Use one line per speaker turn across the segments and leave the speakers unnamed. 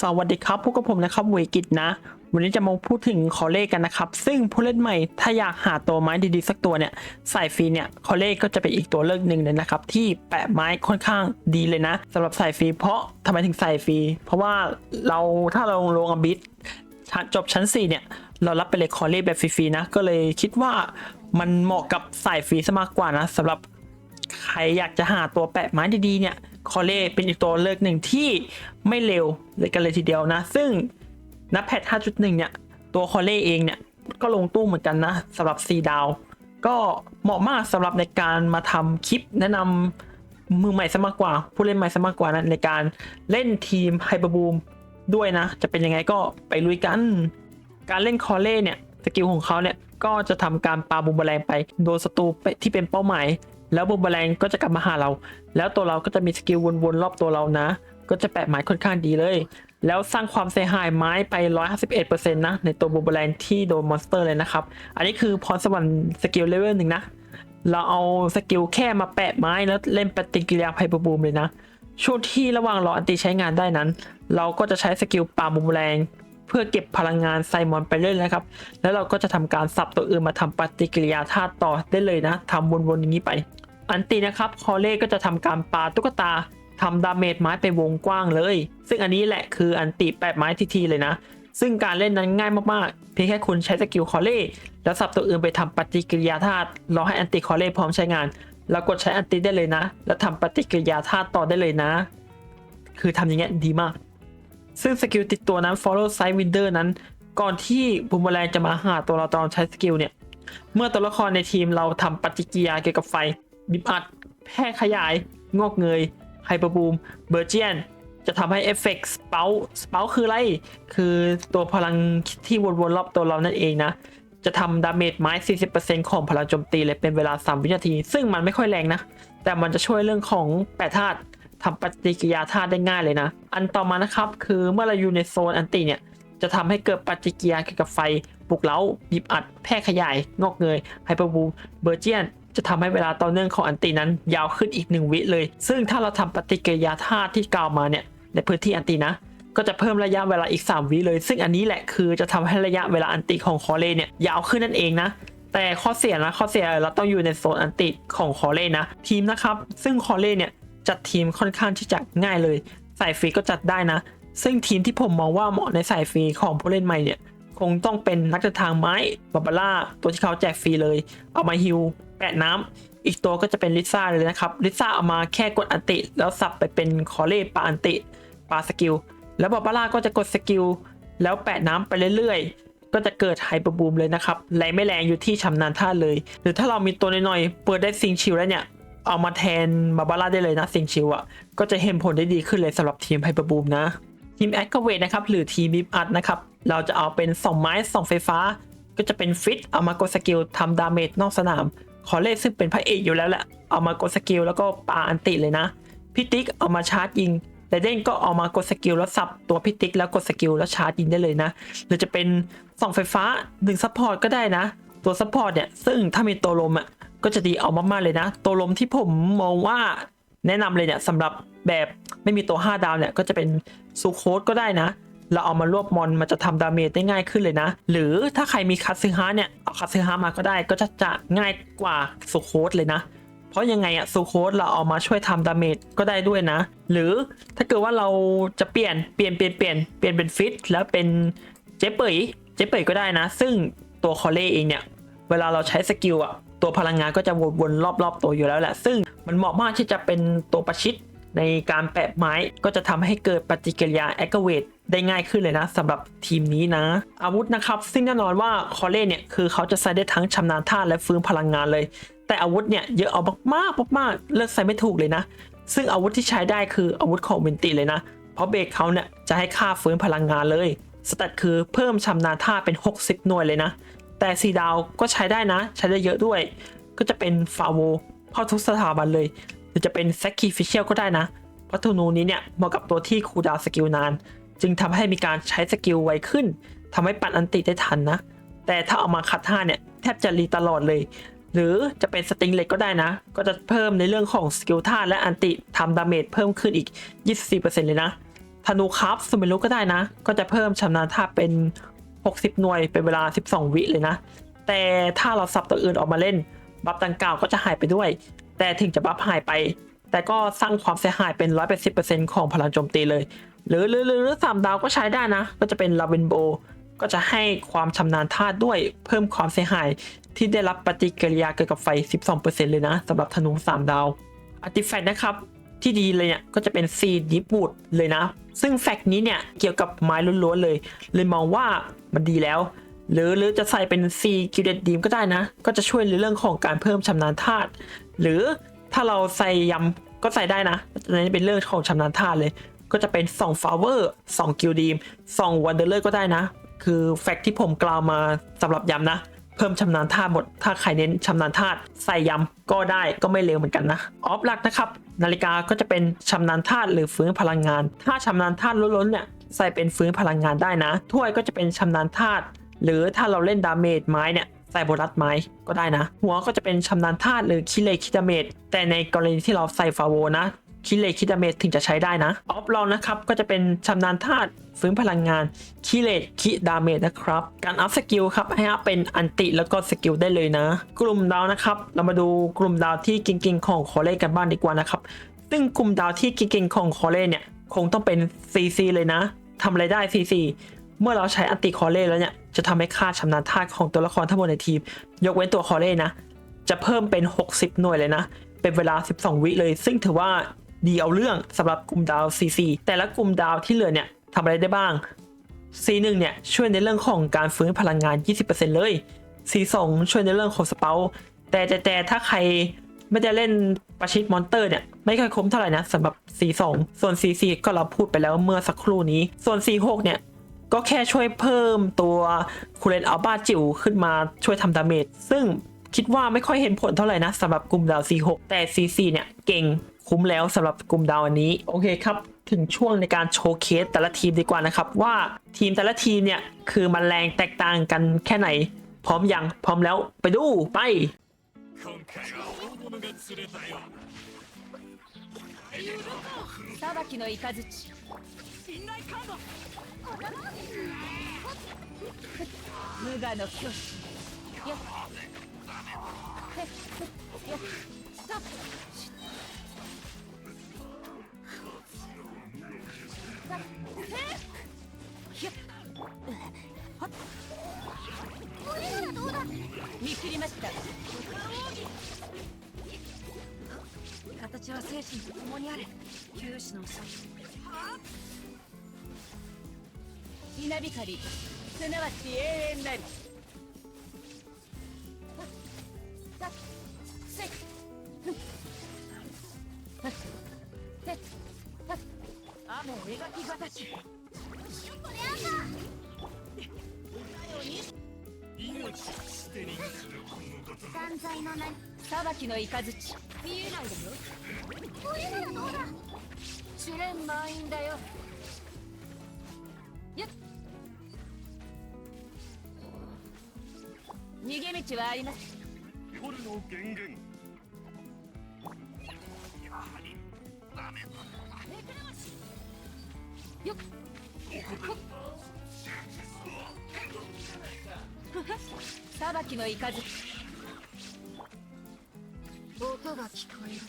สวัสดีครับพวกกับผมนะครับเวกิตนะ วันนี้จะมาพูดถึงคอเล่กันนะครับ ซึ่งผู้เล่นใหม่ถ้าอยากหาตัวไม้ดีๆสักตัวเนี่ยสายฟรีเนี่ยคอเล่ก็จะเป็นอีกตัวเลือกหนึ่งเลยนะครับ ที่แปะไม้ค่อนข้างดีเลยนะสำหรับสายฟรีเพราะทำไมถึงสายฟรีเพราะว่าเราถ้าเราลงอบิทจบชั้น 4 เนี่ย เรารับไปเลยคอเล่แบบฟรีๆนะ ก็เลยคิดว่ามันเหมาะกับสายฟรีซะมากกว่านะสำหรับใครอยากจะหาตัวแปะไม้ดีๆเนี่ย คอเล่เป็นอีกตัวเลือกหนึ่งที่ไม่เร็วเลยกันเลยทีเดียวนะ ซึ่งนับแพท 5.1 เนี่ย ตัวคอเล่เองเนี่ย ก็ลงตู้เหมือนกันนะสำหรับ 4 ดาว ก็เหมาะมากสำหรับในการมาทำคลิปแนะนำมือใหม่ซะมากกว่า ผู้เล่นใหม่ซะมากกว่านะในการเล่นทีมไฮเปอร์บูมด้วยนะ จะเป็นยังไงก็ไปลุยกัน การเล่นคอเล่เนี่ย สกิลของเขาเนี่ย ก็จะทำการปาบูมแรงไป โดนศัตรูที่เป็นเป้าหมาย แล้วบูมเบอแรงก็จะกลับมาหาเรา แล้วตัวเราก็จะมีสกิลวนๆรอบตัวเรานะ ก็จะแปะไม้ค่อนข้างดีเลย แล้วสร้างความเสียหายไม้ไป 151%นะในตัวบูมเบอแรงที่โดนมอนสเตอร์เลยนะครับ อันนี้คือพรสวรรค์สกิลเลเวลหนึ่งนะ เราเอาสกิลแค่มาแปะไม้แล้วเล่นปฏิกิริยาไพเปอร์บูมเลยนะ ช่วงที่ระหว่างรออันติใช้งานได้นั้น เราก็จะใช้สกิลปาบูมแรงเพื่อเก็บพลังงานไซมอนไปเรื่อยนะครับ แล้วเราก็จะทำการสับตัวอื่นมาทำปฏิกิริยาธาตุต่อได้เลยนะทำวนๆอย่างนี้ไป อันตีนะครับคอเล่ก็จะทำการปาตุ๊กตาทำดาเมจไม้ไปวงกว้างเลย ซึ่งอันนี้แหละคืออันติแปดไม้ทีทีเลยนะ ซึ่งการเล่นนั้นง่ายมากๆ เพียงแค่คุณใช้สกิลคอเล่แล้วสับตัวอื่นไปทำปฏิกิริยาธาตุรอให้อันติคอเล่พร้อมใช้งาน แล้วกดใช้อันติได้เลยนะ แล้วทำปฏิกิริยาธาตุต่อได้เลยนะ คือทำอย่างเงี้ยดีมาก ซึ่งสกิลติดตัวนั้น follow side winder นั้น ก่อนที่บูมเบอแรงจะมาหาตัวเราตอนใช้สกิลเนี่ย เมื่อตัวละครในทีมเราทำปฏิกิริยาเกี่ยวกับไฟ บิบอัดแพร่ขยาย งอกเงยไฮเปอร์บูมเบอร์เจียนจะทำให้เอฟเฟกต์สเปาสเปาคืออะไร คือตัวพลังที่วนๆรอบตัวเรานั่นเองนะ จะทำดาเมจไม้ 40%ของพลังโจมตีเลยเป็นเวลา 3 วินาที ซึ่งมันไม่ค่อยแรงนะ แต่มันจะช่วยเรื่องของแปดธาตุทำปฏิกิริยาธาตุได้ง่ายเลยนะ อันต่อมานะครับคือเมื่อเราอยู่ในโซนอันติเนี่ย จะทำให้เกิดปฏิกิริยาเกี่ยวกับไฟปลุกเร้าบีบอัด แพร่ขยาย งอกเงยไฮเปอร์บูมเบอร์เจียน จะทำให้เวลาต่อเนื่องของอันตินั้นยาวขึ้นอีก 1 วิเลย ซึ่งถ้าเราทำปฏิกิริยาธาตุที่กล่าวมาเนี่ยในพื้นที่อันตินะก็จะเพิ่มระยะเวลาอีก 3 วิเลย ซึ่งอันนี้แหละคือจะทำให้ระยะเวลาอันติของคอเลเนี่ยยาวขึ้นนั่นเองนะ แต่ข้อเสียนะข้อเสียเราต้องอยู่ในโซนอันติของคอเลนะ ทีมนะครับ ซึ่งคอเลเนี่ยจัดทีมค่อนข้างที่จะง่ายเลยสายฟรีก็จัดได้นะ ซึ่งทีมที่ผมมองว่าเหมาะในสายฟรีของผู้เล่นใหม่เนี่ยคงต้องเป็นนักเดินทางไม้บาบาร่าตัวที่เขาแจกฟรีเลย เอามาฮิว แปะน้ำอีกตัวก็จะเป็นลิซ่าเลยนะครับลิซ่าเอามาแค่กดอันติ แล้วสับไปเป็นคอเล่ปาอันติปาสกิลแล้วบาบาร่าก็จะกดสกิลแล้วแปะน้ำไปเรื่อยๆ ก็จะเกิดไฮเปอร์บูมเลยนะครับแรงไม่แรงอยู่ที่ชำนาญท่าเลย หรือถ้าเรามีตัวน้อยๆ เปิดได้ซิงชิลแล้วเนี่ย เอามาแทนบาบาร่าได้เลยนะซิงชิลอะ ก็จะเห็นผลได้ดีขึ้นเลยสำหรับทีมไฮเปอร์บูมนะ ทีมแอคเวทนะครับ หรือทีมบิฟอัดนะครับ เราจะเอาเป็น 2 ไม้ 2 ไฟฟ้า ก็จะเป็นฟิตเอามากดสกิลทำดาเมจนอกสนาม ขอเลขซึ่งเป็นพระเอกอยู่แล้วแหละเอามากดสกิลแล้วก็ปาอันติเลยนะพิติกเอามาชาร์จยิงแต่เด้นก็เอามากดสกิลแล้วสับตัวพิติกแล้วกดสกิลแล้วชาร์จยิงได้เลยนะ หรือจะเป็นส่องไฟฟ้า1ซัพพอร์ตก็ได้นะ ตัวซัพพอร์ตเนี่ย ซึ่งถ้ามีตัวลมอะก็จะดีเอามากๆเลยนะ ตัวลมที่ผมมองว่าแนะนำเลยเนี่ยสำหรับแบบไม่มีตัว 5 ดาวเนี่ย ก็จะเป็นซูโคสก็ได้นะ เราเอามารวบมอนมันจะทำดาเมจได้ง่ายขึ้นเลยนะ หรือถ้าใครมีคัตซึฮะเนี่ยเอาคัตซึฮะมาก็ได้ก็จะจะง่ายกว่าซูโคสเลยนะ เพราะยังไงอะซูโคสเราเอามาช่วยทำดาเมจก็ได้ด้วยนะ หรือถ้าเกิดว่าเราจะเปลี่ยนเปลี่ยนเปลี่ยนเปลี่ยนเปลี่ยนเป็นฟิตแล้วเป็นเจ๊เป๋ยเจ๊เป๋ยก็ได้นะ ซึ่งตัวคอเล่เองเนี่ยเวลาเราใช้สกิลอะตัวพลังงานก็จะวนๆรอบๆตัวอยู่แล้วแหละ ซึ่งมันเหมาะมากที่จะเป็นตัวประชิด ในการแปะไม้ก็จะทำให้เกิดปฏิกิริยาแอคเวทได้ง่ายขึ้นเลยนะสำหรับทีมนี้นะ อาวุธนะครับซึ่งแน่นอนว่าคอเล่เนี่ยคือเขาจะใช้ได้ทั้งชำนาญท่าและฟื้นพลังงานเลย แต่อาวุธเนี่ยเยอะเอามากๆมากๆเลือกใช้ไม่ถูกเลยนะ ซึ่งอาวุธที่ใช้ได้คืออาวุธของเวนติเลยนะ เพราะเบรกเขาเนี่ยจะให้ค่าฟื้นพลังงานเลยสเตตคือเพิ่มชำนาญท่าเป็น 60 หน่วยเลยนะ แต่สีดาวก็ใช้ได้นะ ใช้ได้เยอะด้วย ก็จะเป็นฟาโวเข้าทุกสถาบันเลย รือจะเป็นแซ c คิฟิเชียลก็ได้นะ เพราะธนูนี้เนี่ยเหมาะกับตัวที่คูลดาวสกิลนาน จึงทำให้มีการใช้สกิลไวขึ้นทำให้ปัดอันติได้ทันนะ แต่ถ้าเอามาคัดท่าเนี่ยแทบจะรีตลอดเลย หรือจะเป็นสติงเล็กก็ได้นะ ก็จะเพิ่มในเรื่องของสกิลท่าและอันติทำดาเมจเพิ่มขึ้นอีก 24%เลยนะธนูครับสมิลุก็ได้นะ ก็จะเพิ่มชำนาญท่าเป็น 60 หน่วยเป็นเวลา 12 วิเลยนะ แต่ถ้าเราสับตัวอื่นออกมาเล่น บัฟดังกล่าวก็จะหายไปด้วย แต่ถึงจะบัฟหายไป แต่ก็สร้างความเสียหายเป็น 180%ของพลังโจมตีเลย หรือหรือหรือสามดาวก็ใช้ได้นะ ก็จะเป็นลาเวนโบก็จะให้ความชำนาญท่าด้วยเพิ่มความเสียหายที่ได้รับปฏิกิริยาเกี่ยวกับไฟ 12%เลยนะสำหรับธนู3ดาวอาร์ติแฟกต์นะครับที่ดีเลยเนี่ยก็จะเป็นซีดิบูดเลยนะ ซึ่งแฟกต์นี้เนี่ยเกี่ยวกับไม้ล้วนๆเลย เลยมองว่ามันดีแล้ว หรือหรือจะใส่เป็นซีกิลเดดีมก็ได้นะ ก็จะช่วยในเรื่องของการเพิ่มชำนาญธาตุหรือถ้าเราใส่ยำก็ใส่ได้นะอันนี้เป็นเรื่องของชำนาญธาตุเลย ก็จะเป็น2 f l o w e r 2กิลดีม2 Wanderer ก็ได้นะ คือแฟกต์ที่ผมกล่าวมาสำหรับยำนะ เพิ่มชำนาญท่าหมด ถ้าใครเน้นชำนาญท่าใส่ยำก็ได้ก็ไม่เลวเหมือนกันนะออฟหลักนะครับนาฬิกาก็จะเป็นชำนาญธาตุหรือฟื้นพลังงาน ถ้าชำนาญธาตุล้นๆเนี่ยใส่เป็นฟื้นพลังงานได้นะ ถ้วยก็จะเป็นชำนาญธาตุ หรือถ้าเราเล่นดาเมจไม้เนี่ยใส่โบนัสไม้ก็ได้นะ หัวก็จะเป็นชำนาญธาตุหรือคิเลคิดาเมจแต่ในกรณีที่เราใส่ฟาโวนะคิเลคิดาเมจถึงจะใช้ได้นะออฟลองนะครับ ก็จะเป็นชำนาญธาตุฟื้นพลังงานคิเลคิดาเมจนะครับ การอัพสกิลครับให้อัพเป็นอันติแล้วก็สกิลได้เลยนะ กลุ่มดาวนะครับ เรามาดูกลุ่มดาวที่เก่งๆของคอเล่กันบ้างดีกว่านะครับ ซึ่งกลุ่มดาวที่เก่งๆของคอเล่เนี่ยคงต้องเป็น CC เลยนะทำอะไรได้ CC เมื่อเราใช้อันติคอเล่แล้วเนี่ย จะทำให้ค่าชำนาญธาตุของตัวละครทั้งหมดในทีม ยกเว้นตัวคอเล่นะ จะเพิ่มเป็น 60 หน่วยเลยนะ เป็นเวลา 12 วิเลย ซึ่งถือว่าดีเอาเรื่องสำหรับกลุ่มดาว CC แต่ละกลุ่มดาวที่เหลือเนี่ยทำอะไรได้บ้าง C1 เนี่ยช่วยในเรื่องของการฟื้นพลังงาน 20%เลย C2 ช่วยในเรื่องของสเปาแต่แต่แต่ถ้าใครไม่ได้เล่นประชิดมอนเตอร์เนี่ย ไม่ค่อยคุ้มเท่าไหร่นะสำหรับ C2 ส่วน C4 ก็เราพูดไปแล้วเมื่อสักครู่นี้ ส่วน C6 เนี่ย ก็แค่ช่วยเพิ่มตัวคูเลนอัลบาจิ๋วขึ้นมาช่วยทำดาเมจซึ่งคิดว่าไม่ค่อยเห็นผลเท่าไหร่นะสำหรับกลุ่มดาว C6 แต่ C4 เนี่ยเก่งคุ้มแล้วสำหรับกลุ่มดาวอันนี้ โอเคครับ ถึงช่วงในการโชว์เคสแต่ละทีมดีกว่านะครับ ว่าทีมแต่ละทีมเนี่ย คือมันแรงแตกต่างกันแค่ไหน พร้อมยัง พร้อมแล้วไปดู ไป
信頼無我のよっっ見切りました。形は精神と共にある。九死の嘘はっ稲光。すなわち永遠なり。さっせっふんはっせっはっ雨を描きがたし
命捨てにするこのこと
散財の名
裁きの雷
見えないだよこれならどうだ
試練満員だよ逃げ道はあります。
夜の源源やはりダメだ
よっ。裁きの雷
音が聞こえる。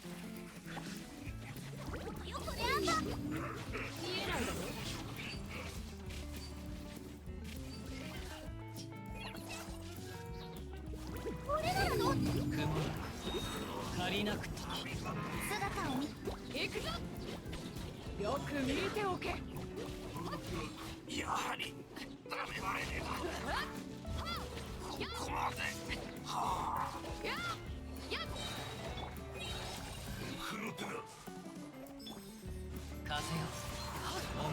見えないだろ
足りなくて。
姿を見
行くぞよく見ておけ。
やはりダメ割れねえだここまではあ黒手だ
風よ。お道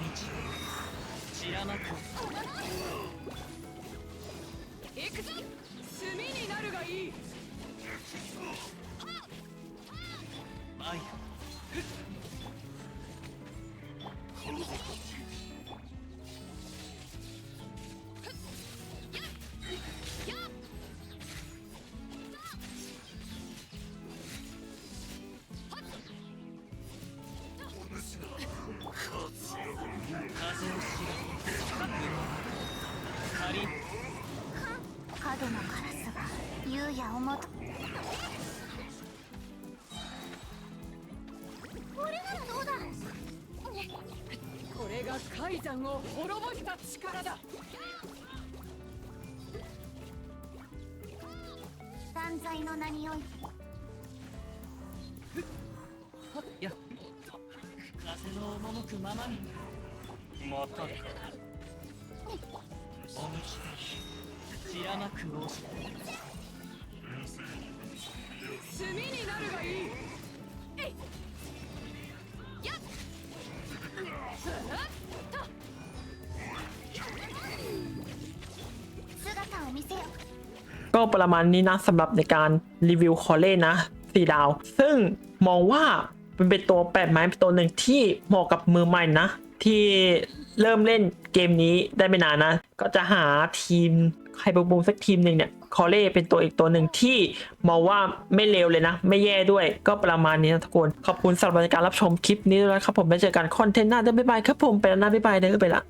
散らまく
行くぞ炭になるがいい
愛
これ
が海山を滅ぼした力だ
断罪の名において
やっ風の赴くままにまたかおぬし散らまく王子
炭に
ก็ประมาณนี้นะสำหรับในการรีวิวคอเล่นะสี่ดาว ซึ่งมองว่ามันเป็นตัวแปดไม้เป็นตัวหนึ่งที่เหมาะกับมือใหม่นะ ที่เริ่มเล่นเกมนี้ได้ไม่นานนะ ก็จะหาทีมใครบงบงสักทีมหนึ่งเนี่ยคอเล่เป็นตัวอีกตัวหนึ่งที่มองว่าไม่เลวเลยนะ ไม่แย่ด้วยก็ประมาณนี้นะทุกคน ขอบคุณสำหรับการรับชมคลิปนี้ด้วยนะครับผมไปเจอกันคอนเทนต์หน้าเด้อบ๊ายบายครับผมไปแล้วนะบ๊ายบายเด้อไปละ